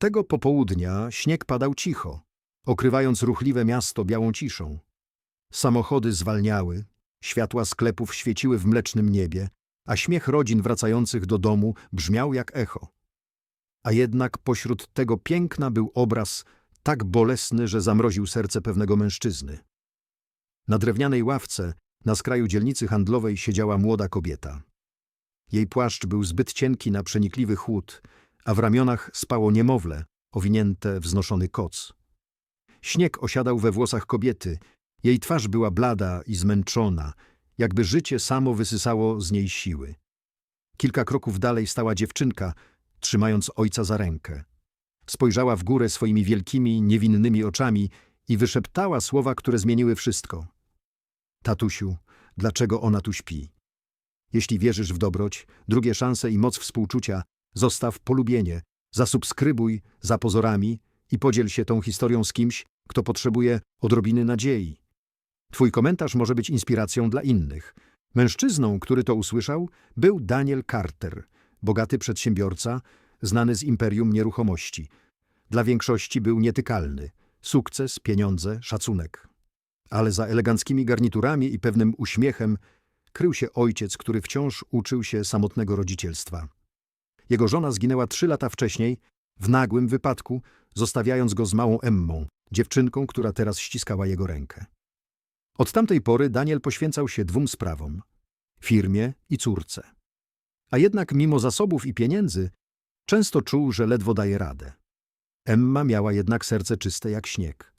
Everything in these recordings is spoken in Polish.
Tego popołudnia śnieg padał cicho, okrywając ruchliwe miasto białą ciszą. Samochody zwalniały, światła sklepów świeciły w mlecznym niebie, a śmiech rodzin wracających do domu brzmiał jak echo. A jednak pośród tego piękna był obraz tak bolesny, że zamroził serce pewnego mężczyzny. Na drewnianej ławce na skraju dzielnicy handlowej siedziała młoda kobieta. Jej płaszcz był zbyt cienki na przenikliwy chłód, a w ramionach spało niemowlę, owinięte wznoszony koc. Śnieg osiadał we włosach kobiety, jej twarz była blada i zmęczona, jakby życie samo wysysało z niej siły. Kilka kroków dalej stała dziewczynka, trzymając ojca za rękę. Spojrzała w górę swoimi wielkimi, niewinnymi oczami i wyszeptała słowa, które zmieniły wszystko. Tatusiu, dlaczego ona tu śpi? Jeśli wierzysz w dobroć, drugie szanse i moc współczucia, zostaw polubienie, zasubskrybuj za pozorami i podziel się tą historią z kimś, kto potrzebuje odrobiny nadziei. Twój komentarz może być inspiracją dla innych. Mężczyzną, który to usłyszał, był Daniel Carter, bogaty przedsiębiorca, znany z imperium nieruchomości. Dla większości był nietykalny. Sukces, pieniądze, szacunek. Ale za eleganckimi garniturami i pewnym uśmiechem krył się ojciec, który wciąż uczył się samotnego rodzicielstwa. Jego żona zginęła trzy lata wcześniej, w nagłym wypadku, zostawiając go z małą Emmą, dziewczynką, która teraz ściskała jego rękę. Od tamtej pory Daniel poświęcał się dwóm sprawom firmie i córce. A jednak mimo zasobów i pieniędzy, często czuł, że ledwo daje radę. Emma miała jednak serce czyste jak śnieg.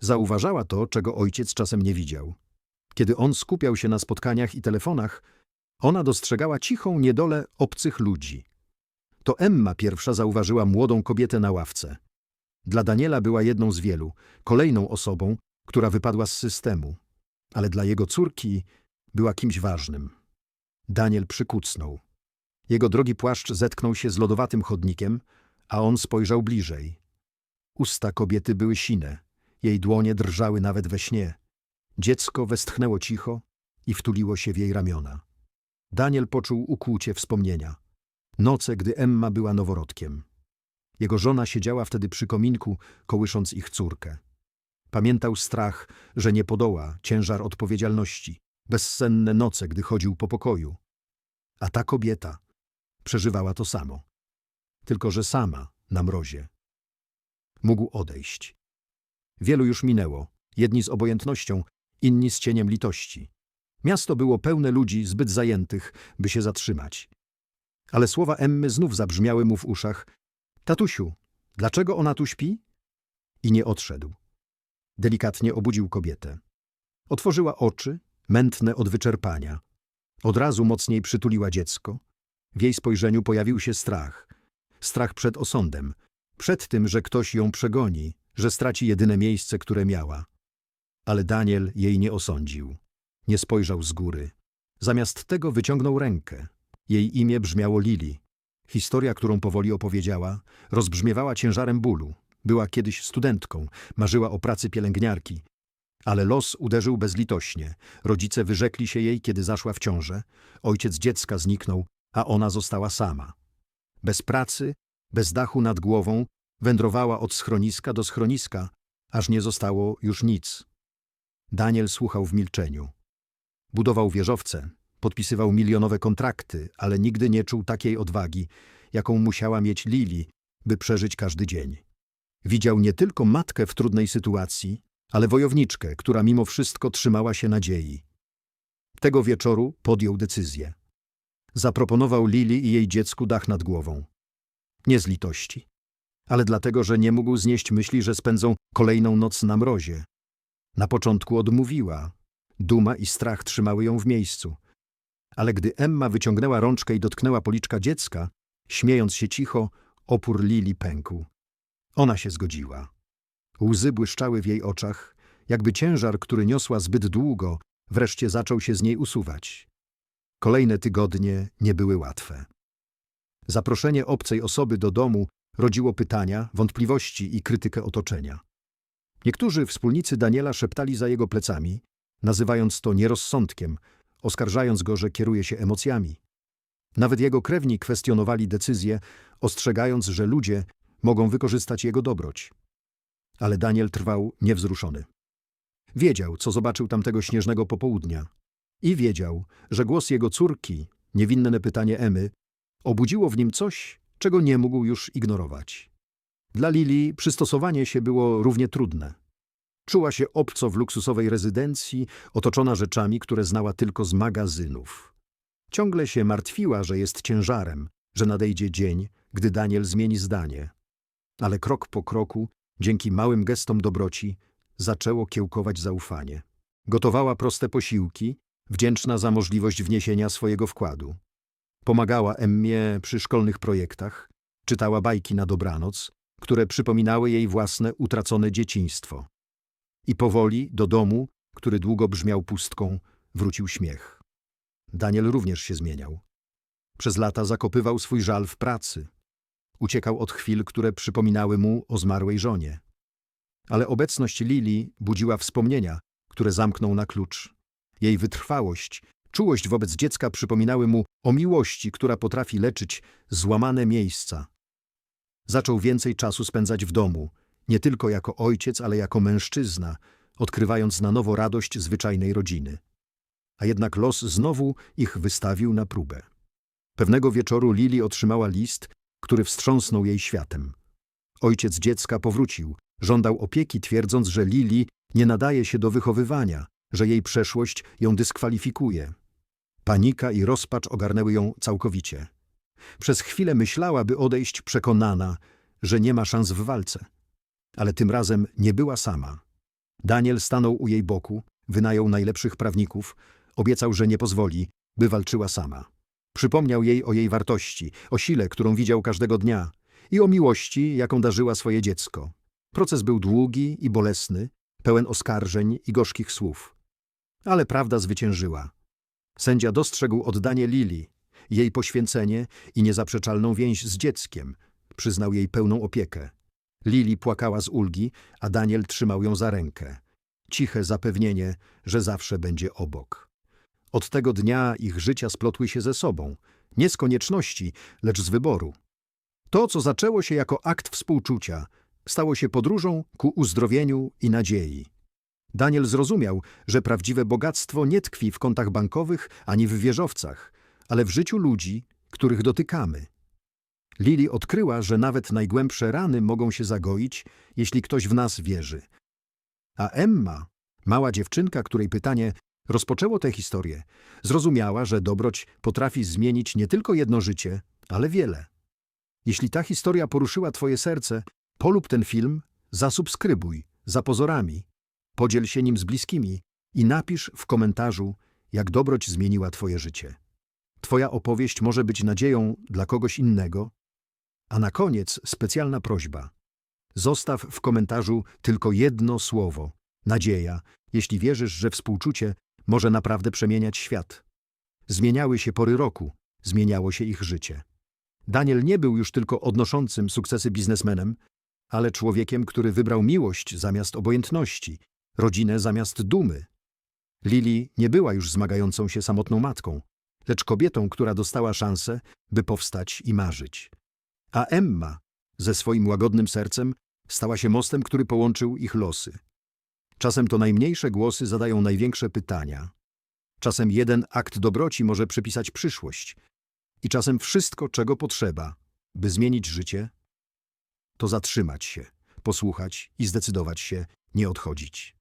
Zauważała to, czego ojciec czasem nie widział. Kiedy on skupiał się na spotkaniach i telefonach, ona dostrzegała cichą niedolę obcych ludzi. To Emma pierwsza zauważyła młodą kobietę na ławce. Dla Daniela była jedną z wielu, kolejną osobą, która wypadła z systemu, ale dla jego córki była kimś ważnym. Daniel przykucnął. Jego drogi płaszcz zetknął się z lodowatym chodnikiem, a on spojrzał bliżej. Usta kobiety były sine, jej dłonie drżały nawet we śnie. Dziecko westchnęło cicho i wtuliło się w jej ramiona. Daniel poczuł ukłucie wspomnienia. Noce, gdy Emma była noworodkiem. Jego żona siedziała wtedy przy kominku, kołysząc ich córkę. Pamiętał strach, że nie podoła, ciężar odpowiedzialności, bezsenne noce, gdy chodził po pokoju. A ta kobieta przeżywała to samo. Tylko, że sama, na mrozie. Mógł odejść. Wielu już minęło, jedni z obojętnością, inni z cieniem litości. Miasto było pełne ludzi zbyt zajętych, by się zatrzymać. Ale słowa Emmy znów zabrzmiały mu w uszach. Tatusiu, dlaczego ona tu śpi? I nie odszedł. Delikatnie obudził kobietę. Otworzyła oczy, mętne od wyczerpania. Od razu mocniej przytuliła dziecko. W jej spojrzeniu pojawił się strach. Strach przed osądem. Przed tym, że ktoś ją przegoni, że straci jedyne miejsce, które miała. Ale Daniel jej nie osądził. Nie spojrzał z góry. Zamiast tego wyciągnął rękę. Jej imię brzmiało Lili. Historia, którą powoli opowiedziała, rozbrzmiewała ciężarem bólu. Była kiedyś studentką, marzyła o pracy pielęgniarki. Ale los uderzył bezlitośnie. Rodzice wyrzekli się jej, kiedy zaszła w ciążę. Ojciec dziecka zniknął, a ona została sama. Bez pracy, bez dachu nad głową, wędrowała od schroniska do schroniska, aż nie zostało już nic. Daniel słuchał w milczeniu. Budował wieżowce, podpisywał milionowe kontrakty, ale nigdy nie czuł takiej odwagi, jaką musiała mieć Lili, by przeżyć każdy dzień. Widział nie tylko matkę w trudnej sytuacji, ale wojowniczkę, która mimo wszystko trzymała się nadziei. Tego wieczoru podjął decyzję. Zaproponował Lili i jej dziecku dach nad głową. Nie z litości, ale dlatego, że nie mógł znieść myśli, że spędzą kolejną noc na mrozie. Na początku odmówiła. Duma i strach trzymały ją w miejscu. Ale gdy Emma wyciągnęła rączkę i dotknęła policzka dziecka, śmiejąc się cicho, opór Lili pękł. Ona się zgodziła. Łzy błyszczały w jej oczach, jakby ciężar, który niosła zbyt długo, wreszcie zaczął się z niej usuwać. Kolejne tygodnie nie były łatwe. Zaproszenie obcej osoby do domu rodziło pytania, wątpliwości i krytykę otoczenia. Niektórzy wspólnicy Daniela szeptali za jego plecami, nazywając to nierozsądkiem, oskarżając go, że kieruje się emocjami. Nawet jego krewni kwestionowali decyzję, ostrzegając, że ludzie mogą wykorzystać jego dobroć. Ale Daniel trwał niewzruszony. Wiedział, co zobaczył tamtego śnieżnego popołudnia. I wiedział, że głos jego córki, niewinne pytanie Emy, obudziło w nim coś, czego nie mógł już ignorować. Dla Lili przystosowanie się było równie trudne. Czuła się obco w luksusowej rezydencji, otoczona rzeczami, które znała tylko z magazynów. Ciągle się martwiła, że jest ciężarem, że nadejdzie dzień, gdy Daniel zmieni zdanie. Ale krok po kroku, dzięki małym gestom dobroci, zaczęło kiełkować zaufanie. Gotowała proste posiłki, wdzięczna za możliwość wniesienia swojego wkładu. Pomagała Emmie przy szkolnych projektach, czytała bajki na dobranoc, które przypominały jej własne utracone dzieciństwo. I powoli do domu, który długo brzmiał pustką, wrócił śmiech. Daniel również się zmieniał. Przez lata zakopywał swój żal w pracy. Uciekał od chwil, które przypominały mu o zmarłej żonie. Ale obecność Lili budziła wspomnienia, które zamknął na klucz. Jej wytrwałość, czułość wobec dziecka przypominały mu o miłości, która potrafi leczyć złamane miejsca. Zaczął więcej czasu spędzać w domu, nie tylko jako ojciec, ale jako mężczyzna, odkrywając na nowo radość zwyczajnej rodziny. A jednak los znowu ich wystawił na próbę. Pewnego wieczoru Lili otrzymała list, który wstrząsnął jej światem. Ojciec dziecka powrócił, żądał opieki, twierdząc, że Lili nie nadaje się do wychowywania, że jej przeszłość ją dyskwalifikuje. Panika i rozpacz ogarnęły ją całkowicie. Przez chwilę myślała, by odejść przekonana, że nie ma szans w walce. Ale tym razem nie była sama. Daniel stanął u jej boku, wynajął najlepszych prawników, obiecał, że nie pozwoli, by walczyła sama. Przypomniał jej o jej wartości, o sile, którą widział każdego dnia i o miłości, jaką darzyła swoje dziecko. Proces był długi i bolesny, pełen oskarżeń i gorzkich słów. Ale prawda zwyciężyła. Sędzia dostrzegł oddanie Lili, jej poświęcenie i niezaprzeczalną więź z dzieckiem. Przyznał jej pełną opiekę. Lili płakała z ulgi, a Daniel trzymał ją za rękę. Ciche zapewnienie, że zawsze będzie obok. Od tego dnia ich życia splotły się ze sobą, nie z konieczności, lecz z wyboru. To, co zaczęło się jako akt współczucia, stało się podróżą ku uzdrowieniu i nadziei. Daniel zrozumiał, że prawdziwe bogactwo nie tkwi w kontach bankowych ani w wieżowcach, ale w życiu ludzi, których dotykamy. Lili odkryła, że nawet najgłębsze rany mogą się zagoić, jeśli ktoś w nas wierzy. A Emma, mała dziewczynka, której pytanie rozpoczęło tę historię, zrozumiała, że dobroć potrafi zmienić nie tylko jedno życie, ale wiele. Jeśli ta historia poruszyła Twoje serce, polub ten film, zasubskrybuj, za pozorami, podziel się nim z bliskimi i napisz w komentarzu, jak dobroć zmieniła Twoje życie. Twoja opowieść może być nadzieją dla kogoś innego. A na koniec specjalna prośba. Zostaw w komentarzu tylko jedno słowo nadzieja, jeśli wierzysz, że współczucie może naprawdę przemieniać świat. Zmieniały się pory roku, zmieniało się ich życie. Daniel nie był już tylko odnoszącym sukcesy biznesmenem, ale człowiekiem, który wybrał miłość zamiast obojętności, rodzinę zamiast dumy. Lili nie była już zmagającą się samotną matką, lecz kobietą, która dostała szansę, by powstać i marzyć. A Emma, ze swoim łagodnym sercem, stała się mostem, który połączył ich losy. Czasem to najmniejsze głosy zadają największe pytania. Czasem jeden akt dobroci może przypisać przyszłość. I czasem wszystko, czego potrzeba, by zmienić życie, to zatrzymać się, posłuchać i zdecydować się nie odchodzić.